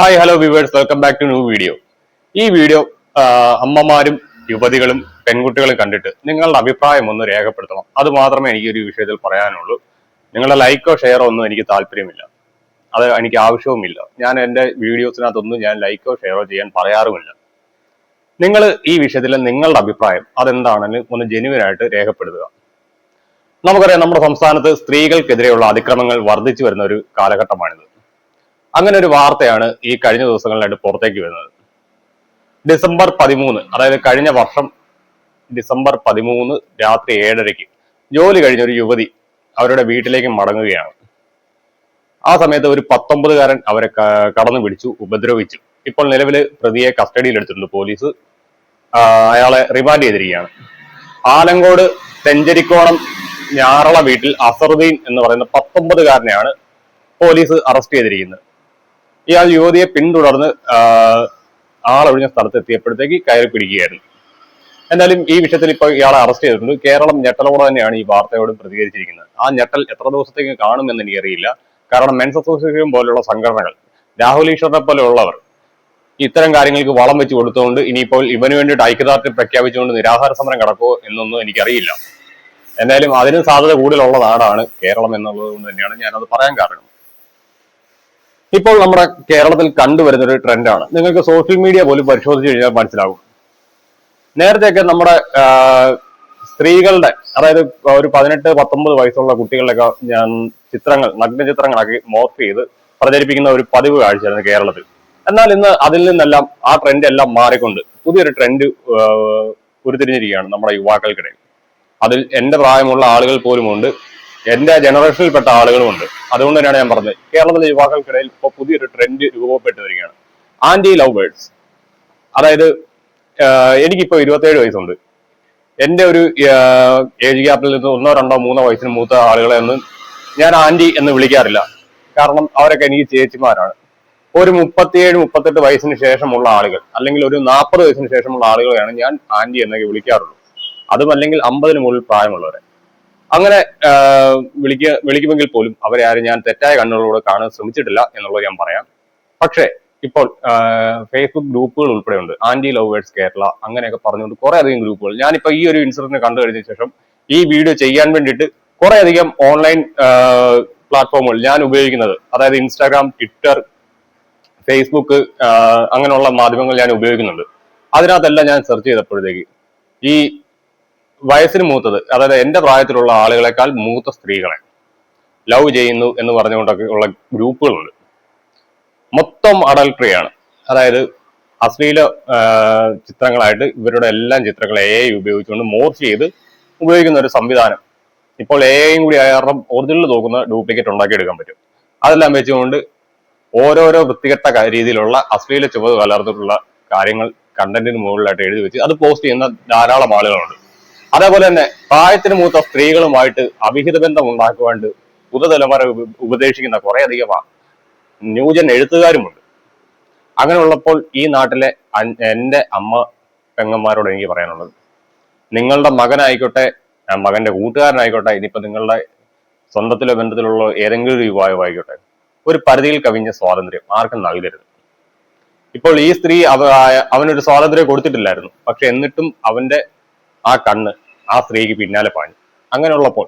Hi hello viewers welcome back to new video ഈ video അമ്മമാരും യുവതികളും പെൺകുട്ടികളും കണ്ടിട്ട് നിങ്ങളുടെ അഭിപ്രായം ഒന്ന് രേഖപ്പെടുത്തണം. അത് മാത്രമേ എനിക്ക് ഒരു വിഷയത്തിൽ പറയാനുള്ളൂ. നിങ്ങളുടെ ലൈക്കോ ഷെയറോ ഒന്നും എനിക്ക് താല്പര്യമില്ല. അത് എനിക്ക് ആവശ്യവുമില്ല. ഞാൻ എന്റെ വീഡിയോസിനകത്തൊന്നും ഞാൻ ലൈക്കോ ഷെയറോ ചെയ്യാൻ പറയാറുമില്ല. നിങ്ങൾ ഈ വിഷയത്തിൽ നിങ്ങളുടെ അഭിപ്രായം അതെന്താണെന്ന് ഒന്ന് ജെനുവിൻ ആയിട്ട് രേഖപ്പെടുത്തുക. നമുക്കറിയാം നമ്മുടെ സംസ്ഥാനത്ത് സ്ത്രീകൾക്കെതിരെയുള്ള അതിക്രമങ്ങൾ വർദ്ധിച്ചു വരുന്ന ഒരു കാലഘട്ടമാണിത്. അങ്ങനെ ഒരു വാർത്തയാണ് ഈ കഴിഞ്ഞ ദിവസങ്ങളിലായിട്ട് പുറത്തേക്ക് വരുന്നത്. ഡിസംബർ പതിമൂന്ന് അതായത് കഴിഞ്ഞ വർഷം ഡിസംബർ പതിമൂന്ന് രാത്രി ഏഴരയ്ക്ക് ജോലി കഴിഞ്ഞ ഒരു യുവതി അവരുടെ വീട്ടിലേക്ക് മടങ്ങുകയാണ്. ആ സമയത്ത് ഒരു പത്തൊമ്പതുകാരൻ അവരെ കടന്നു പിടിച്ചു ഉപദ്രവിച്ചു. ഇപ്പോൾ നിലവിൽ പ്രതിയെ കസ്റ്റഡിയിൽ എടുത്തിട്ടുണ്ട് പോലീസ് അയാളെ റിമാൻഡ് ചെയ്തിരിക്കുകയാണ്. ആലങ്കോട് തെഞ്ചരിക്കോണം ഞാറള വീട്ടിൽ അസറുദ്ദീൻ എന്ന് പറയുന്ന പത്തൊമ്പതുകാരനെയാണ് പോലീസ് അറസ്റ്റ് ചെയ്തിരിക്കുന്നത്. ഇയാൾ യുവതിയെ പിന്തുടർന്ന് ആളൊഴിഞ്ഞ സ്ഥലത്ത് എത്തിയപ്പോഴത്തേക്ക് കയറി പിടിക്കുകയായിരുന്നു. എന്തായാലും ഈ വിഷയത്തിൽ ഇപ്പോൾ ഇയാളെ അറസ്റ്റ് ചെയ്തിട്ടുണ്ട്. കേരളം ഞെട്ടലോടെ തന്നെയാണ് ഈ വാർത്തയോട് പ്രതികരിച്ചിരിക്കുന്നത്. ആ ഞെട്ടൽ എത്ര ദിവസത്തേക്ക് കാണുമെന്ന് എനിക്കറിയില്ല. കാരണം മെൻസ് അസോസിയേഷൻ പോലുള്ള സംഘടനകൾ രാഹുൽ ഈശ്വറിനെ പോലെയുള്ളവർ ഇത്തരം കാര്യങ്ങൾക്ക് വളം വെച്ച് കൊടുത്തുകൊണ്ട് ഇനിയിപ്പോൾ ഇവന് വേണ്ടിയിട്ട് ഐക്യദാർഢ്യം പ്രഖ്യാപിച്ചുകൊണ്ട് നിരാഹാര സമരം കിടക്കുമോ എന്നൊന്നും എനിക്കറിയില്ല. എന്തായാലും അതിന് സാധ്യത കൂടുതലുള്ള നാടാണ് കേരളം എന്നുള്ളത് കൊണ്ട് തന്നെയാണ് ഞാനത് പറയാൻ കാരണം. ഇപ്പോൾ നമ്മുടെ കേരളത്തിൽ കണ്ടുവരുന്ന ഒരു ട്രെൻഡാണ്. നിങ്ങൾക്ക് സോഷ്യൽ മീഡിയ പോലും പരിശോധിച്ച് കഴിഞ്ഞാൽ മനസ്സിലാകും നേരത്തെയൊക്കെ നമ്മുടെ സ്ത്രീകളുടെ അതായത് ഒരു പതിനെട്ട് പത്തൊമ്പത് വയസ്സുള്ള കുട്ടികളുടെയൊക്കെ ഞാൻ ചിത്രങ്ങൾ നഗ്ന ചിത്രങ്ങളാക്കി മോർഫ് ചെയ്ത് പ്രചരിപ്പിക്കുന്ന ഒരു പതിവ് കാഴ്ചയായിരുന്നു കേരളത്തിൽ. എന്നാൽ ഇന്ന് അതിൽ നിന്നെല്ലാം ആ ട്രെൻഡ് എല്ലാം മാറിക്കൊണ്ട് പുതിയൊരു ട്രെൻഡ് ഉരുത്തിരിഞ്ഞിരിക്കുകയാണ് നമ്മുടെ യുവാക്കൾക്കിടയിൽ. അതിൽ എന്റെ പ്രായമുള്ള ആളുകൾ പോലുമുണ്ട്. എന്റെ ജനറേഷനിൽപ്പെട്ട ആളുകളുമുണ്ട്. അതുകൊണ്ട് തന്നെയാണ് ഞാൻ പറഞ്ഞത്. കേരളത്തിലെ യുവാക്കൾക്കിടയിൽ ഇപ്പോൾ പുതിയൊരു ട്രെൻഡ് രൂപപ്പെട്ടു വരികയാണ്. ആന്റി ലവ് ബേർഡ്സ് അതായത് എനിക്കിപ്പോൾ എനിക്കിപ്പോ ഇരുപത്തേഴ് വയസ്സുണ്ട്. എന്റെ ഒരു ഏജ് ഗ്യാപ്പിൽ നിന്ന് ഒന്നോ രണ്ടോ മൂന്നോ വയസ്സിന് മൂത്ത ആളുകളെ ഒന്നും ഞാൻ ആന്റി എന്ന് വിളിക്കാറില്ല. കാരണം അവരൊക്കെ എനിക്ക് ചേച്ചിമാരാണ്. ഒരു മുപ്പത്തിയേഴ് മുപ്പത്തെട്ട് വയസ്സിന് ശേഷമുള്ള ആളുകൾ അല്ലെങ്കിൽ ഒരു നാൽപ്പത് വയസ്സിന് ശേഷമുള്ള ആളുകളെയാണ് ഞാൻ ആന്റി എന്നൊക്കെ വിളിക്കാറുള്ളൂ. അതും അല്ലെങ്കിൽ അമ്പതിന് മുകളിൽ പ്രായമുള്ളവരെ. അങ്ങനെ വിളിക്ക വിളിക്കുമെങ്കിൽ പോലും അവരെ ആരും ഞാൻ തെറ്റായ കണ്ണുകളോട് കാണാൻ ശ്രമിച്ചിട്ടില്ല എന്നുള്ളത് ഞാൻ പറയാം. പക്ഷേ ഇപ്പോൾ ഫേസ്ബുക്ക് ഗ്രൂപ്പുകൾ ഉൾപ്പെടെയുണ്ട്. ആന്റി ലവേഴ്സ് കേരള അങ്ങനെയൊക്കെ പറഞ്ഞുകൊണ്ട് കുറെ അധികം ഗ്രൂപ്പുകൾ. ഞാനിപ്പോ ഈ ഒരു ഇൻസിഡന്റ് കണ്ടു കഴിഞ്ഞ ശേഷം ഈ വീഡിയോ ചെയ്യാൻ വേണ്ടിയിട്ട് കുറെ അധികം ഓൺലൈൻ പ്ലാറ്റ്ഫോമുകൾ ഞാൻ ഉപയോഗിക്കുന്നത്. അതായത് ഇൻസ്റ്റാഗ്രാം ട്വിറ്റർ ഫേസ്ബുക്ക് അങ്ങനെയുള്ള മാധ്യമങ്ങൾ ഞാൻ ഉപയോഗിക്കുന്നുണ്ട്. അതിനകത്തെല്ലാം ഞാൻ സെർച്ച് ചെയ്തപ്പോഴത്തേക്ക് ഈ വയസ്സിന് മൂത്തത് അതായത് എന്റെ പ്രായത്തിലുള്ള ആളുകളെക്കാൾ മൂത്ത സ്ത്രീകളെ ലവ് ചെയ്യുന്നു എന്ന് പറഞ്ഞുകൊണ്ടൊക്കെ ഉള്ള ഗ്രൂപ്പുകളുണ്ട്. മൊത്തം അഡൾട്ടറിയാണ് അതായത് അശ്ലീല ചിത്രങ്ങളായിട്ട് ഇവരുടെ എല്ലാം ചിത്രങ്ങൾ എ ഐ ഉപയോഗിച്ചുകൊണ്ട് മോർച്ച് ചെയ്ത് ഉപയോഗിക്കുന്ന ഒരു സംവിധാനം. ഇപ്പോൾ എ ഐയും കൂടി കാരണം ഒറിജിനൽ നോക്കുന്ന ഡ്യൂപ്ലിക്കേറ്റ് ഉണ്ടാക്കിയെടുക്കാൻ പറ്റും. അതെല്ലാം വെച്ചുകൊണ്ട് ഓരോരോ വൃത്തികെട്ട രീതിയിലുള്ള അശ്ലീല ചുവത് കലർന്നിട്ടുള്ള കാര്യങ്ങൾ കണ്ടന്റിന് മുകളിലായിട്ട് എഴുതി വെച്ച് അത് പോസ്റ്റ് ചെയ്യുന്ന ധാരാളം ആളുകളുണ്ട്. അതേപോലെ തന്നെ പ്രായത്തിന് മൂത്ത സ്ത്രീകളുമായിട്ട് അവിഹിത ബന്ധം ഉണ്ടാക്കുവാണ്ട് പുതുതലമുറ ഉപദേശിക്കുന്ന കുറേയധികം ന്യൂജൻ എഴുത്തുകാരുമുണ്ട്. അങ്ങനെ ഉള്ളപ്പോൾ ഈ നാട്ടിലെ എന്റെ അമ്മ പെങ്ങന്മാരോട് എനിക്ക് പറയാനുള്ളത്. നിങ്ങളുടെ മകനായിക്കോട്ടെ മകന്റെ കൂട്ടുകാരനായിക്കോട്ടെ ഇനിയിപ്പോ നിങ്ങളുടെ സ്വന്തത്തിലോ ബന്ധത്തിലുള്ള ഏതെങ്കിലും യുവാവായിക്കോട്ടെ ഒരു പരിധിയിൽ കവിഞ്ഞ സ്വാതന്ത്ര്യം ആർക്കും നൽകരുത്. ഇപ്പോൾ ഈ സ്ത്രീ അവ അവനൊരു സ്വാതന്ത്ര്യം കൊടുത്തിട്ടില്ലായിരുന്നു. പക്ഷെ എന്നിട്ടും അവന്റെ ആ കണ്ണ് ആ സ്ത്രീക്ക് പിന്നാലെ പാഞ്ഞു. അങ്ങനെയുള്ളപ്പോൾ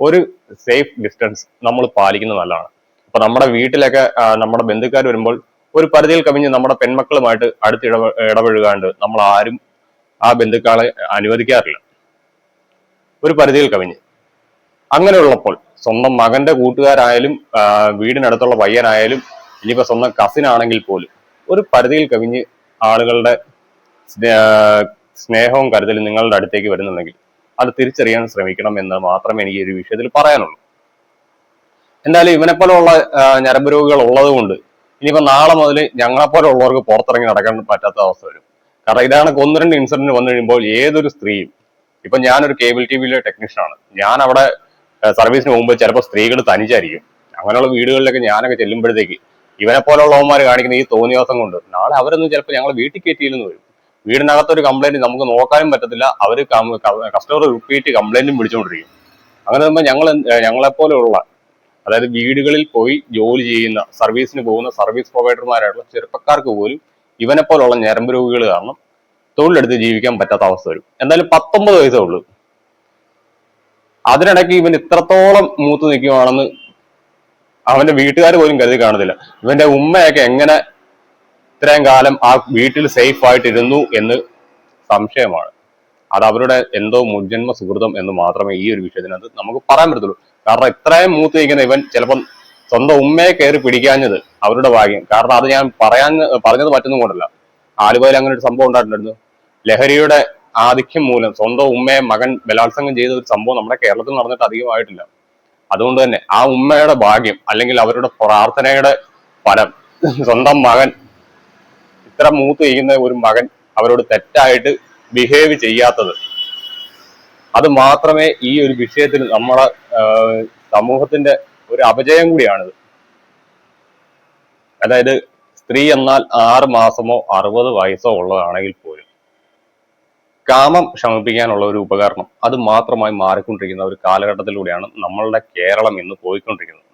ഒരു സേഫ് ഡിസ്റ്റൻസ് നമ്മൾ പാലിക്കുന്നത് നല്ലതാണ്. അപ്പൊ നമ്മുടെ വീട്ടിലൊക്കെ നമ്മുടെ ബന്ധുക്കാർ വരുമ്പോൾ ഒരു പരിധിയിൽ കവിഞ്ഞ് നമ്മുടെ പെൺമക്കളുമായിട്ട് അടുത്ത് ഇടപെ ഇടപഴകാണ്ട് നമ്മൾ ആരും ആ ബന്ധുക്കളെ അനുവദിക്കാറില്ല. ഒരു പരിധിയിൽ കവിഞ്ഞ്. അങ്ങനെയുള്ളപ്പോൾ സ്വന്തം മകന്റെ കൂട്ടുകാരായാലും വീടിനടുത്തുള്ള പയ്യനായാലും ഇനിയിപ്പോ സ്വന്തം കസിൻ ആണെങ്കിൽ പോലും ഒരു പരിധിയിൽ കവിഞ്ഞ് ആളുകളുടെ സ്നേഹവും കരുതലും നിങ്ങളുടെ അടുത്തേക്ക് വരുന്നുണ്ടെങ്കിൽ അത് തിരിച്ചറിയാൻ ശ്രമിക്കണം എന്ന് മാത്രമേ എനിക്ക് ഒരു വിഷയത്തിൽ പറയാനുള്ളൂ. എന്തായാലും ഇവനെ പോലുള്ള ഞരമ്പ് രോഗികൾ ഉള്ളത് കൊണ്ട് ഇനിയിപ്പോ നാളെ മുതൽ ഞങ്ങളെപ്പോലുള്ളവർക്ക് പുറത്തിറങ്ങി നടക്കാൻ പറ്റാത്ത അവസ്ഥ വരും. കാരണം ഇതാണ് ഒന്ന് രണ്ട് ഇൻസിഡന്റ് വന്നു കഴിയുമ്പോൾ ഏതൊരു സ്ത്രീയും ഇപ്പൊ ഞാനൊരു കേബിൾ ടി വിയിലെ ടെക്നീഷ്യനാണ് ഞാൻ അവിടെ സർവീസിന് പോകുമ്പോൾ ചിലപ്പോൾ സ്ത്രീകൾ തനിച്ചായിരിക്കും. അങ്ങനെയുള്ള വീടുകളിലൊക്കെ ഞാനൊക്കെ ചെല്ലുമ്പോഴത്തേക്ക് ഇവനെ പോലുള്ളവന്മാർ കാണിക്കുന്ന ഈ തോന്നിയാസം കൊണ്ട് നാളെ അവരൊന്നും ചിലപ്പോൾ ഞങ്ങൾ വീട്ടിൽ കയറ്റിയില്ലെന്ന് വരും. വീടിനകത്തൊരു കംപ്ലൈന്റ് നമുക്ക് നോക്കാനും പറ്റത്തില്ല. അവർ കസ്റ്റമർ റിപ്പീറ്റ് കംപ്ലൈന്റും വിളിച്ചുകൊണ്ടിരിക്കും അങ്ങനെ വരുമ്പോൾ ഞങ്ങൾ ഞങ്ങളെപ്പോലെയുള്ള അതായത് വീടുകളിൽ പോയി ജോലി ചെയ്യുന്ന സർവീസിന് പോകുന്ന സർവീസ് പ്രൊവൈഡർമാരായിട്ടുള്ള ചെറുപ്പക്കാർക്ക് പോലും ഇവനെ പോലുള്ള ഞരമ്പ് രോഗികൾ കാരണം തൊഴിലെടുത്ത് ജീവിക്കാൻ പറ്റാത്ത അവസ്ഥ വരും. എന്തായാലും പത്തൊമ്പത് വയസ്സേ ഉള്ളൂ. അതിനിടയ്ക്ക് ഇവൻ ഇത്രത്തോളം മൂത്ത് നിൽക്കുവാണെന്ന് അവന്റെ വീട്ടുകാർ പോലും കരുതി കാണത്തില്ല. ഇവന്റെ ഉമ്മയൊക്കെ എങ്ങനെ ഇത്രയും കാലം ആ വീട്ടിൽ സേഫ് ആയിട്ടിരുന്നു എന്ന് സംശയമാണ്. അത് അവരുടെ എന്തോ മുൻജന്മ സുഹൃതം എന്ന് മാത്രമേ ഈ ഒരു വിഷയത്തിനകത്ത് നമുക്ക് പറയാൻ പറ്റത്തുള്ളൂ. കാരണം ഇത്രയും മൂത്ത് നിൽക്കുന്ന ഇവൻ ചിലപ്പം സ്വന്തം ഉമ്മയെ കയറി പിടിക്കാഞ്ഞത് അവരുടെ ഭാഗ്യം. കാരണം അത് ഞാൻ പറയാൻ പറഞ്ഞത് മറ്റൊന്നും കൊണ്ടല്ല. ആലുവയിൽ അങ്ങനെ ഒരു സംഭവം ഉണ്ടായിട്ടുണ്ടായിരുന്നു. ലഹരിയുടെ ആധിക്യം മൂലം സ്വന്തം ഉമ്മയെ മകൻ ബലാത്സംഗം ചെയ്ത ഒരു സംഭവം നമ്മുടെ കേരളത്തിൽ നടന്നിട്ട് അധികമായിട്ടില്ല. അതുകൊണ്ട് തന്നെ ആ ഉമ്മയുടെ ഭാഗ്യം അല്ലെങ്കിൽ അവരുടെ പ്രാർത്ഥനയുടെ ഫലം സ്വന്തം മകൻ ഇത്ര മൂത്ത് ചെയ്യുന്ന ഒരു മകൻ അവരോട് തെറ്റായിട്ട് ബിഹേവ് ചെയ്യാത്തത്. അത് മാത്രമേ ഈ ഒരു വിഷയത്തിൽ നമ്മളെ സമൂഹത്തിന്റെ ഒരു അപജയം കൂടിയാണിത്. അതായത് സ്ത്രീ എന്നാൽ ആറ് മാസമോ അറുപത് വയസ്സോ ഉള്ളതാണെങ്കിൽ പോലും കാമം ശമിപ്പിക്കാനുള്ള ഒരു ഉപകരണം അത് മാത്രമായി മാറിക്കൊണ്ടിരിക്കുന്ന ഒരു കാലഘട്ടത്തിലൂടെയാണ് നമ്മളുടെ കേരളം ഇന്ന് പോയിക്കൊണ്ടിരിക്കുന്നത്.